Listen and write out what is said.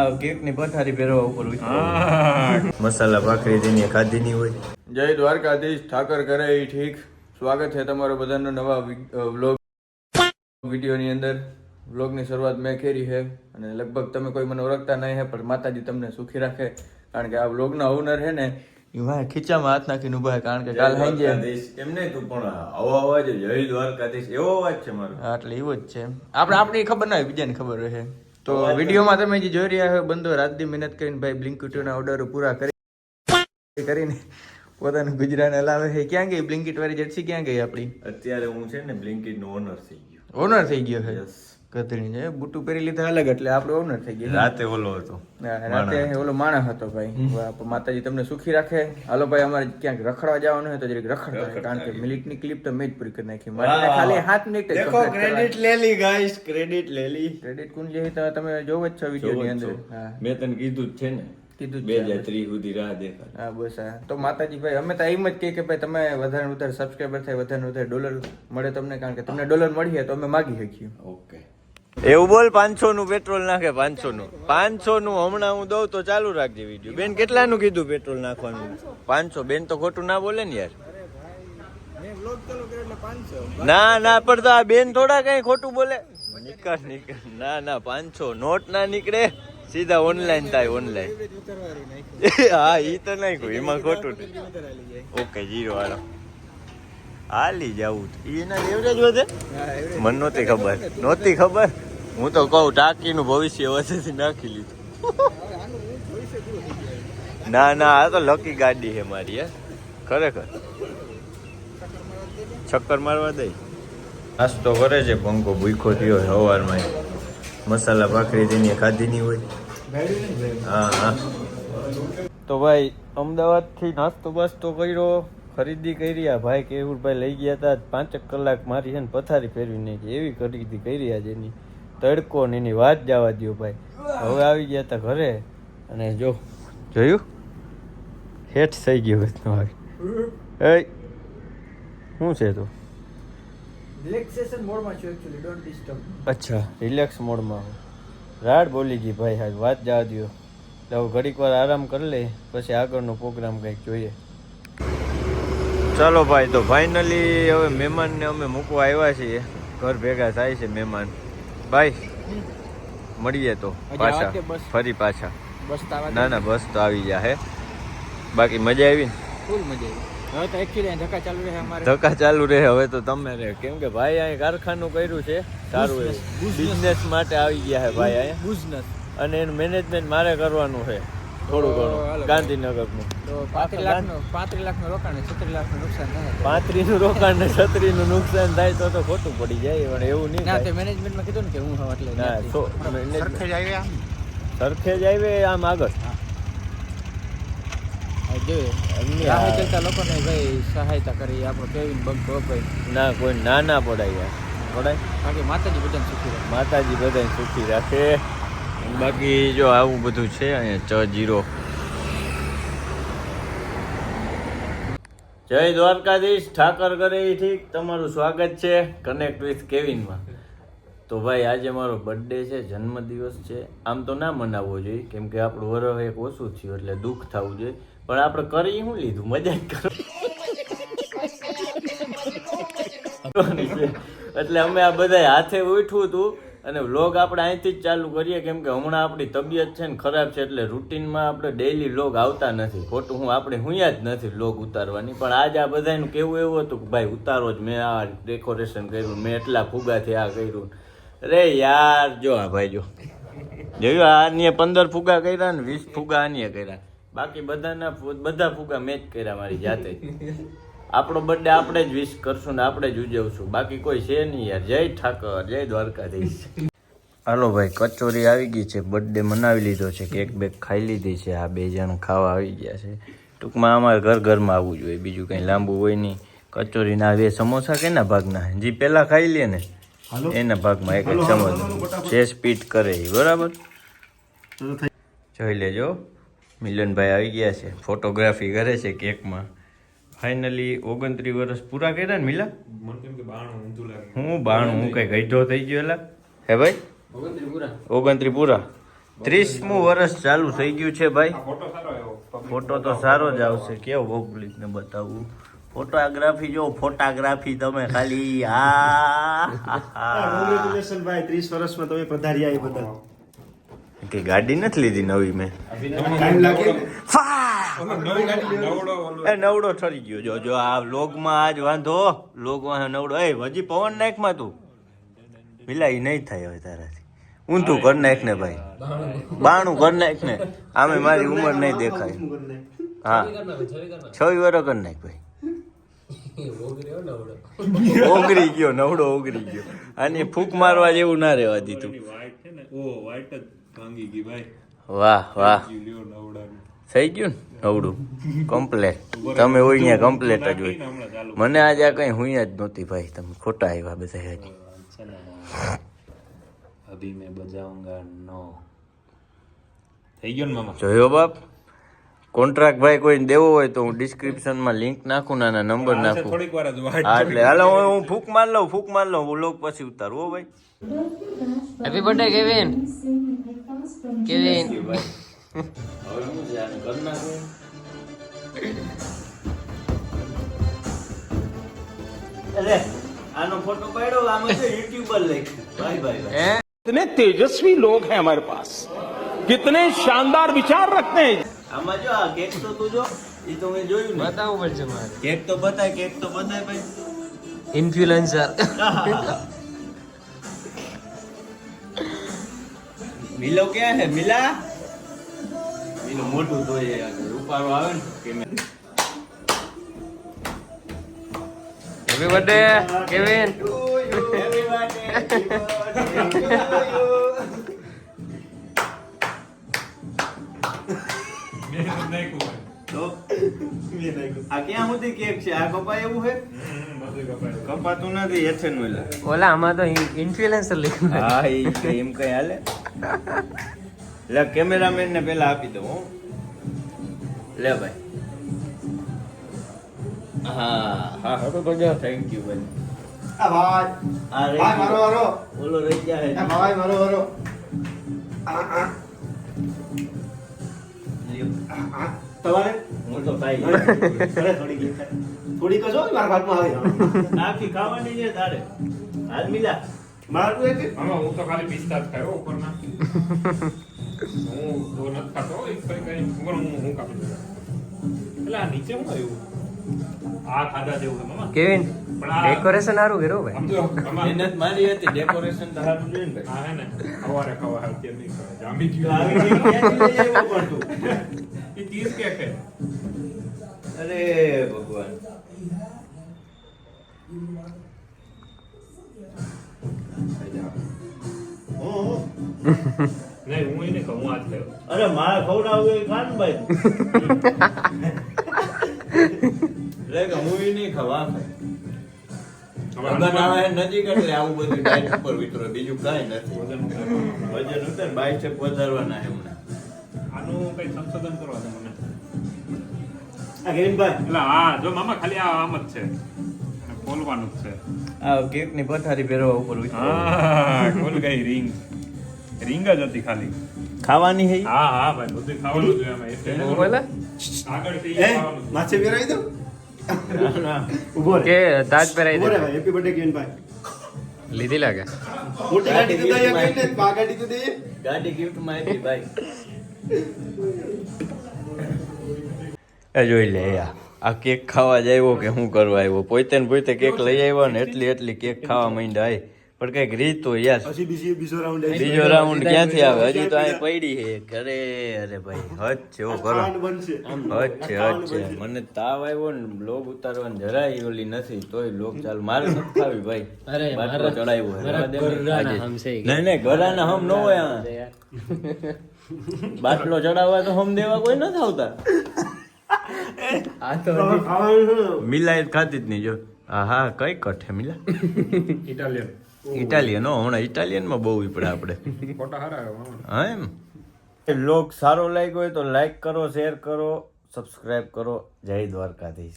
આ કેકની પથારી પહેરવા ઉપર મસાલા ભાખરી જેની ખાધી નહીં હોય. જય દ્વારકાધીશ ઠાકર કરે ઈ ઠીક. સ્વાગત છે તમારો બધાનો નવા વ્લોગ. વિડીયોની અંદર વ્લોગની શરૂઆત મેં કરી છે અને લગભગ તમે કોઈ મને ઓળખતા નહીં હે પણ માતાજી તમને સુખી રાખે કારણ કે આ વ્લોગના ઓનર છે ને એ ખીચામાં હાથ નાખીને ઊભા કારણ કે કાલ સાંજે એમને તું પણ આવો અવાજ જય દ્વારકાધીશ. એવો અવાજ છે મારો. એટલે એવું જ છે આપણે આપણી ખબર ના હોય બીજાને ખબર રહે. તો વિડીયોમાં તમે જે જોઈ રહ્યા હોય બંધો રાતની મહેનત કરીને ભાઈ બ્લિંકિટના ઓર્ડર પૂરા કરી કરીને પોતાનું ગુજરાન હલાવે છે. ક્યાં ગઈ બ્લિંકિટ વાળી જર્સી? ક્યાં ગઈ આપણી? અત્યારે હું છે ને બ્લિંકિટ નો ઓનર થઈ ગયો. ઓનર થઈ ગયો છે? Yes. છે બુટુ પહેરી લીધા અલગ એટલે આપણે ઓનર થઈ ગયા રાતે ઓલો હતો રાતે ઓલો માણસ હતો ભાઈ. માતાજી તમને સુખી રાખે. હાલો ભાઈ અમારે ક્યાંક રખડવા જવાનું હોય તો જરીક રખડતા કારણ કે મિનિટની ક્લિપ તો મેં જ પૂરી કરી નાખી. મારે ખાલી હાથ મિનિટ જ દેખો ક્રેડિટ લેલી ગાઈસ ક્રેડિટ લેલી. ક્રેડિટ કુંજ જે તો તમે જોવો જ છો વિડિયો ની અંદર. મેં તને કીધું જ છે ને કીધું જ બે. હજાર ત્રીસ સુધી રાહ હા બસ હા. તો માતાજી ભાઈ અમે તો એમ જ કહીએ કે ભાઈ તમે વધારે વધારે સબસ્ક્રાઈબર થાય વધારે વધારે ડોલર મળે તમને કારણ કે તમને ડોલર મળીએ તો અમે માગી શકીએ. ઓકે એવું બોલ પાંચસો નું પેટ્રોલ નાખે પાંચસો નું પાંચસો નું હમણાં હું દઉં તો ચાલુ રાખજે વીડિયો બેન, કેટલાનું કીધું પેટ્રોલ નાખવાનું? પાંચસો. બેન તો ખોટું ના બોલે ને યાર. ના ના, પણ તો આ બેન થોડા કઈ ખોટું બોલે. નીકળ નીકળ. ના ના, પાંચસો. નોટ ના નીકળે. સીધા ઓનલાઈન થાય ઓનલાઈન હા, ઈ તો નાખ્યું. એમાં ખોટું ઓકે, જીરો હાલો. હાલી જવું એના એવરેજ વધે? મને નહોતી ખબર. નહોતી ખબર? હું તો કહું ટાંકીનું ભવિષ્ય વધેથી નાખી લીધું. ના ના આ તો લકી ગાડી છે મારી હે. ખરેખર. ચક્કર મારવા દઈ નાસ્તો કરે છે પંખો ભૂખો થયો સવારમાં. મસાલા ભાખરી તેની ખાધી નહીં હોય. હા હા. તો ભાઈ અમદાવાદથી નાસ્તો બાસ્તો કર્યો. ખરીદી કરી આ ભાઈ કેવુરભાઈ લઈ ગયા હતા પાંચેક કલાક મારી છે ને પથારી ફેરવી નાખી. એવી ખરીદી કરી આજે એની. તડકો ને એની વાત જવા દ્યો ભાઈ. હવે આવી ગયા હતા ઘરે. અને જો જોયું? હેઠ થઈ ગયું હતું મારી એ શું છે તો? રિલેક્સેશન મોડમાં છું એક્ચ્યુઅલી ડોન્ટ ડિસ્ટર્બ અચ્છા રિલેક્સ મોડમાં રાડ બોલી ગઈ ભાઈ હાલ વાત જવા દ્યો. એટલે ઘડીક વાર આરામ કરી લે પછી આગળનો પ્રોગ્રામ કંઈક જોઈએ. ચાલો ભાઈ તો ફાઇનલી હવે મહેમાનને અમે મૂકવા આવ્યા છીએ. ઘર ભેગા થાય છે મહેમાન. ભાઈ મળીએ તો પાછા? ફરી પાછા. ના ના બસ તો આવી જાહે બાકી મજા આવી ને? ધક્કા ચાલુ રહે હવે તો તમે રહે. કેમ કે ભાઈ અહીં કારખાનું કર્યું છે. સારું એ બિઝનેસ માટે આવી ગયા છે ભાઈ અહીંયા. બુઝનેસ અને એનું મેનેજમેન્ટ મારે કરવાનું છે. થોડું ઘણું. ગાંધીનગરનું. પાંત્રીસ લાખનું પાંત્રીસ લાખનું રોકાણ છત્રીસ લાખનું નુકસાન થાય પાંત્રીસનું રોકાણ ને છત્રીનું નુકસાન થાય તો તો ખોટું પડી જાય પણ એવું નહીં ના તે મેનેજમેન્ટમાં કીધું ને કે હું હું એટલે ના ત્યાંથી. તો સરખેજ આવ્યા સરખેજ આવે આમ. આગળ. જોઈએ. એમની રાહે આ- ચાલતા લોકોને ભાઈ સહાયતા કરી આપણે કેવી બંકો ભાઈ. ના કોઈ ના ના પડાય યાર. પડાય. માતાજી બધાને સુખી રહે માતાજી બધાને સુખી રાખે. બાકી જો આવું બધું છે અહીંયા ચ જીરો. જય દ્વારકાધીશ ઠાકર કરે ઠીક? તમારું સ્વાગત છે કનેક્ટ વિથ કેવિનમાં તો ભાઈ આજે મારો બર્થડે છે જન્મદિવસ છે. આમ તો ના મનાવવો જોઈએ કેમ કે આપણું વરહ એક ઓછું થયું એટલે દુઃખ થવું જોઈએ. પણ આપણે કરી શું લીધું? મજા છે એટલે અમે આ બધા હાથે ઉઠવું હતું અને વ્લોગ આપણે અહીંથી જ ચાલુ કરીએ, કેમ કે હમણાં આપણી તબિયત છે ને ખરાબ છે એટલે રૂટીનમાં આપણે ડેઈલી વ્લોગ આવતા નથી. ખોટું હું આપણે હુંયા જ નથી વ્લોગ ઉતારવાની. પણ આજ આ બધાનું કેવું એવું હતું કે ભાઈ, ઉતારો જ મેં આ ડેકોરેશન કર્યું, મેં એટલા ફુગાથી આ કર્યું. અરે યાર, જો આ ભાઈ જો. જોયું આ આનીએ પંદર ફુગા કર્યા ને વીસ ફુગા અન્ય કર્યા. બાકી બધાના બધા ફુગા મેં જ કર્યા મારી જાતે. આપણો બર્થડે આપણે જ વિશ કરશું ને આપણે જ ઉજવશું. બાકી કોઈ છે નહીં યાર. જય ઠાકર જય દ્વારકાધીશ. હાલો ભાઈ કચોરી આવી ગઈ છે. બર્થડે મનાવી લીધો છે. કેક બેક ખાઈ લીધી છે. આ બે જણ ખાવા આવી ગયા છે. ટૂંકમાં અમારે ઘર ઘરમાં આવવું જોઈએ. બીજું કંઈ લાંબુ હોય નહીં. કચોરી ના બે સમોસા કેના ભાગના? જે પહેલાં ખાઈ લે ને. એના ભાગમાં એક જ સમોસા. જે સ્પીડ કરે એ બરાબર? જોઈ લેજો. મિલનભાઈ આવી ગયા છે. ફોટોગ્રાફી કરે છે કેકમાં ફાઇનલી ઓગણત્રીસ વર્ષ પૂરા કર્યા ને મિલા? હું બાણું? હું કઈ ગઈઢો થઈ ગયો એલા? હે ભાઈ? ઓગણત્રીસ પૂરા. ત્રીસમું વર્ષ ચાલુ થઈ ગયું છે ભાઈ. ફોટો તો સારો જ આવશે. કેવો પબ્લિક ને બતાવવું ફોટોગ્રાફી જો ફોટોગ્રાફી તમે ખાલી આ. કોંગ્રેચ્યુલેશન ભાઈ. ત્રીસ વર્ષમાં તમે પધાર્યા એ બધા. કે ગાડી નથી લીધી નવી મેં? ટાઈમ લાગે નવડો ઓલો. એ નવડો ઠરી ગયો. જો જો આ લોગમાં આજ વાંધો. લોગમાં નવડો. એ હજી પવન નાખમાં તું? મિલાઈ નહીં થાય હવે તારાથી. ઊંધું કર નાખ ને ભાઈ. બાણું કર નાખ ને. આમે મારી ઉંમર નહીં દેખાય. હા. છવી વર કર નાખ ભાઈ. ઓગરી ગયો નવડો ઓગરી ગયો. અને ફૂક મારવા જેવું ના રહેવા દીધું. વાઈટ છે ને ઓ વાઈટ જ ભાંગી ગઈ ભાઈ. વાહ વાહ. થઈ ગયું ને? નવડું. કમ્પ્લેટ તમે હોય. અહીંયા કમ્પ્લેટ જ હોય મને આજે આ કઈ હુંયા જ નહોતી ભાઈ. તમે ખોટા આવ્યા બધા હજી અભી મેં બજાઉંગા નો. થઈ ગયો ને મામા? જોયો બાપ? કોન્ટ્રાક્ટ ભાઈ કોઈને દેવો હોય તો હું ડિસ્ક્રિપ્શનમાં લિંક નાખું ને આના નંબર આજે નાખું થોડીક વાર જ વાઈટ હા એટલે હાલો હું હું ફૂક માર લઉં ફૂક માર લઉં વ્લોગ પછી ઉતારું હો ભાઈ હેપી બર્થડે કેવિન કેવિન હવે હું છે આને કરી નાખું અરે આનો ફોટો પાડ્યો આમાં છે યુટ્યુબર લખ્યું ભાઈ ભાઈ ભાઈ હે कितने तेजस्वी लोग हैं हमारे पास कितने शानदार विचार रखते हैं આમાં જો આ કેક તો તું જો એ તો મેં જોયું ને બતાવવું પડશે મારે. કેક તો બતાય કેક તો બતાય ભાઈ. ઇન્ફ્લુએન્સર મિલો ક્યાં છે? મિલા? મિલો મોટું તો એ ઉપાડો આવે ને કેમેરા હેપી બર્થડે કેવિન તો કપાતું નથી હેઠે નું ઓલા આમાં તો ઇન્ફ્લુએન્સર લખ્યું હા એમ કઈ હાલે. લે કેમેરામેન ને પેલા આપી દઉં હો. લે ભાઈ. હા હા થેન્ક યુ ભાઈ. આ ભાઈ. મારો ગયો. વારો ઓલો રહી ગયા આ ભાઈ મારો. આ, આ. તમારે? હું તો ખાઈ થોડી થોડી કશો મારા ભાગમાં આવે? આખી ખાવાની છે તારે. હાલ મિલા. મારું એક મામા હું તો ખાલી પિસ્તા જ ખાયો ઉપરના. હું તો નથી ખાતો એક કઈ ઉપર હું હું કાપી એટલે આ નીચે હું આવ્યું? આ ખાધા જેવું છે મામા. કેવિન ડેકોરેશન સારું કર્યું ભાઈ. મહેનત મારી હતી ડેકોરેશન સારું જોઈએ ને હા હે ને સવારે ખાવા અત્યારે નહીં જામી ગયું. એ ચીઝ કેક છે અરે ભગવાન. હું હું નહીં હું એને કહું આજ થયો અરે મારે ખવડાવું એ ખાન લગન નજીક એટલે આવું બધું ડાયટ ઉપર વિતરો બીજું કાંઈ નથી. વજન ઉતર બાયસેપ વધારવાના એમણે આનું કઈ સંશોધન કરવા મને. આ કેવિનભાઈ એટલે હા જો મામા ખાલી આ આમ જ છે. ખોલવાનું જ છે. આ કેકની પથારી ફેરવા ઉપર હા ખોલ ગઈ રિંગ. રિંગ જ હતી ખાલી. ખાવાની હે હા હા ભાઈ બધું ખાવાનું જોઈએ આગળ એટલે માછે પહેરાવી દઉં. ઊભો કે તાજ પહેરાઈ દે. ભાઈ. હેપી બર્થડે કેવિનભાઈ લીધી લાગે. મોટી ગાડી તો દઈએ ગાડી તો દઈએ. ગાડી ગિફ્ટમાં આપી ભાઈ. એ જોઈ લે આ. આ કેક ખાવા જ આવ્યો કે શું કરવા આવ્યો? પોતે ને પોતે કેક લઈ આવ્યો ને એટલી એટલી કેક ખાવા માંડ્યા આય. પણ કંઈક રીત તો યસ પછી બીજી બીજો રાઉન્ડ આવી બીજો રાઉન્ડ ક્યાંથી આવે? હજી તો અહીં પડી છે અરે અરે ભાઈ હજ છે ઓ કરો. હજ છે હજ છે. મને તાવ આવ્યો ને બ્લોગ ઉતારવાની જરાય ઓલી નથી તોય લોક ચાલુ. મારે નથી ભાઈ. અરે, બાટલો ચડાવ્યો ને. નહીં નહીં ઘરાના હમ ન હોય બાટલો ચડાવવા તો હમ દેવા કોઈ નથી આવતા. આ તો મિલાય ખાતી જ નહીં જો. હા હા કઈ કઠે મિલા? ઇટાલિયન. ઇટાલિયન હો હમણાં ઇટાલિયનમાં બહુ વિપડે આપણે ફોટા હા એમ? લોક સારો લાગ્યો હોય તો લાઈક કરો શેર કરો સબસ્ક્રાઈબ કરો. જય દ્વારકાધીશ.